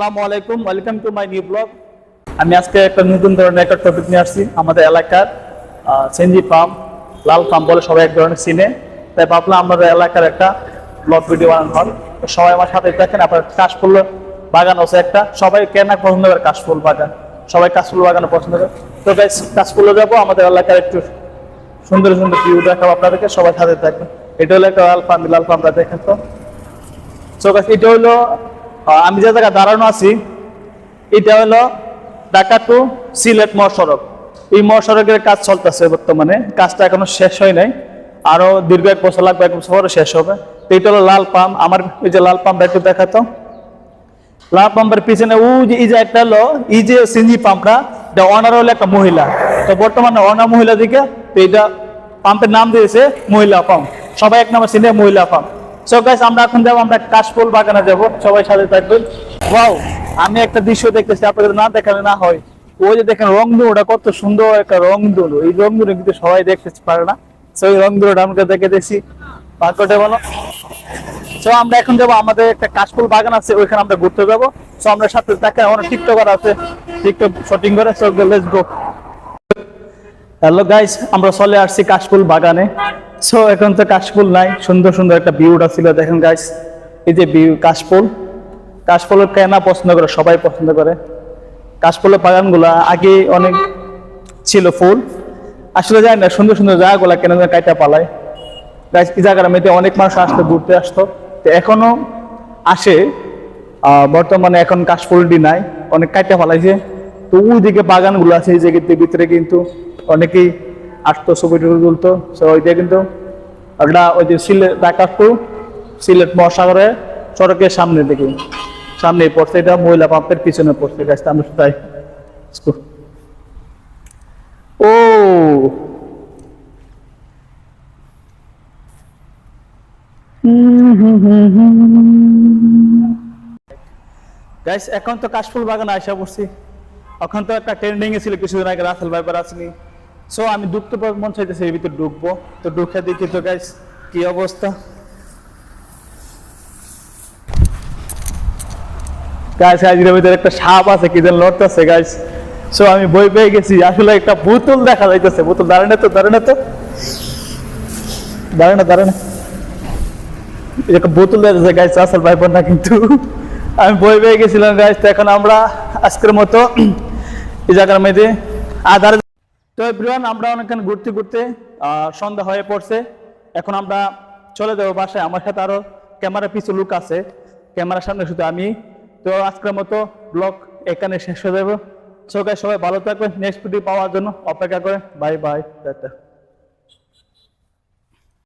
আসসালামু আলাইকুম welcome to my new blog আমি আজকে একটা নতুন ধরনের একটা টপিক নিয়ে আসছি, আমাদের এলাকার সেঞ্জি ফার্ম লাল ফার্ম বলে সবাই এক ধরনের চিনে। তাই ভাবলাম আমাদের এলাকার একটা ব্লগ ভিডিও বানানো হয়। সবাই আমার সাথে দেখেন, আপনার কাশফুল বাগান আছে একটা। সবাই কেনা পছন্দ করে কাশফুল বাগান। সবাই কাশফুল বাগান পছন্দ করে। তো গাইস কাশফুলে যাব, আমাদের এলাকার একটু সুন্দর সুন্দর ভিউ দেখাবো আপনাদেরকে সবাই সাথে থাকবেন। এটা হলো একটা লাল ফার্ম লাল ফার্মটা দেখেন তো। গাইস এটা হলো আমি যে জায়গায় দাঁড়ানো আছি, এটা হলো ঢাকা টু সিলেট মহাসড়ক। এই মহাসড়কের কাজ চলতেছে বর্তমানে। কাজটা এখনও শেষ হয় নাই। আরও দীর্ঘ এক বছর লাগবে, এক বছর শেষ হবে। তো এটা হলো লাল পাম্প আমার ওই যে লাল পাম্পটা একটু দেখাতো লাল পাম্পের পিছনে ও যে, এই যে একটা হলো, এই যে সিঞ্জি পাম্পটা এটা অনার হলো একটা মহিলা। তো বর্তমানে অনার মহিলা দিকে এটা পাম্পের নাম দিয়েছে মহিলা পাম্প সবাই এক নাম্বার সিনে মহিলা পাম্প সো গাইস আমরা এখন যাব, আমরা কাশফুল বাগানে যাব। সবাই সাথে থাকবেন। ওয়াও আমি একটা দৃশ্য দেখতেছি, আপনাদের না দেখালে না হয়। ওই যে দেখেন রংধনুটা কত সুন্দর একটা রংধনু এই রংধনু কিন্তু সবাই দেখতে পারে না। সো এই রংধনুটা আমাকে দেখে দেখছি পাকটে বলো সো আমরা এখন যাব, আমাদের একটা কাশফুল বাগান আছে, ওইখানে আমরা ঘুরতে যাব। সো আমরা সাথে দেখেন অনেক টিকটকার আছে। টিকটক শুটিং করে সো গো হ্যালো গাইস আমরা চলে আসছি কাশফুল বাগানে। সো এখন তো কাশফুল নাই, সুন্দর সুন্দর একটা ভিউটা ছিল, দেখেন গাইস এই যে ভিউ কাশফুল। কাশফুলের কেনা পছন্দ করে, সবাই পছন্দ করে। কাশফুলের বাগানগুলা আগে অনেক ছিল ফুল। আসলে যায় না, সুন্দর সুন্দর জায়গাগুলা কেন কাইটা পালায়। গাইস এই জায়গার মধ্যে অনেক মানুষ আসতো, ঘুরতে আসতো। তো এখনও আসে বর্তমানে এখন কাশফুলটি নাই, অনেক কাইটা ফালাইছে তো ওইদিকে বাগানগুলো আছে, এই জায়গাতে ভিতরে কিন্তু অনেকেই আসতো ছবি টবি তুলতো তো ওইটা কিন্তু ওটা ওই যে সিলেট ঢাকা সিলেট মহাসাগরে সড়কের সামনে দিকে সামনে পড়ছে, এটা মহিলা পাম্পের পিছনে পড়ছে গাছ আমরা তাই। ও! গাইস এখন তো কাশফুল বাগান আশা পড়ছি। এখন তো একটা ট্রেন্ডিং এ ছিল, কিছুদিন আগে রাসেল ভাইবার আসেনি। সো আমি পার মন চাইতেছে এর ভিতরে ঢুকবো। তো ঢুকে দেখি তো গাইস কি অবস্থা? গাইস গাইস এর ভিতরে একটা সাপ আছে, কি যেন লড়তেছে গাইস সো আমি বই পেয়ে গেছি, আসলে একটা বোতল দেখা যাইতেছে। বোতল, দাঁড়ানো তো দাঁড়ানো তো। দাঁড়ানো দাঁড়ানো। একটা বোতল দেখা গাইস আসল ভাইবার না কিন্তু। আমি বই পেয়ে গেছিলাম গাইস তো এখন আমরা আজকের মতো এই জায়গার মধ্যে আধার তো এভরিওয়ান আমরা অনেকক্ষণ ঘুরতে ঘুরতে সন্ধ্যা হয়ে পড়ছে। এখন আমরা চলে যাব বাসায়। আমার সাথে আরও ক্যামেরা পিছু লুক আছে। ক্যামেরার সামনে শুধু আমি। তো আজকের মতো ব্লগ এখানে শেষ হয়ে যাব। সবাই সবাই ভালো থাকবে নেক্সট ভিডিও পাওয়ার জন্য অপেক্ষা করে। Bye bye tata.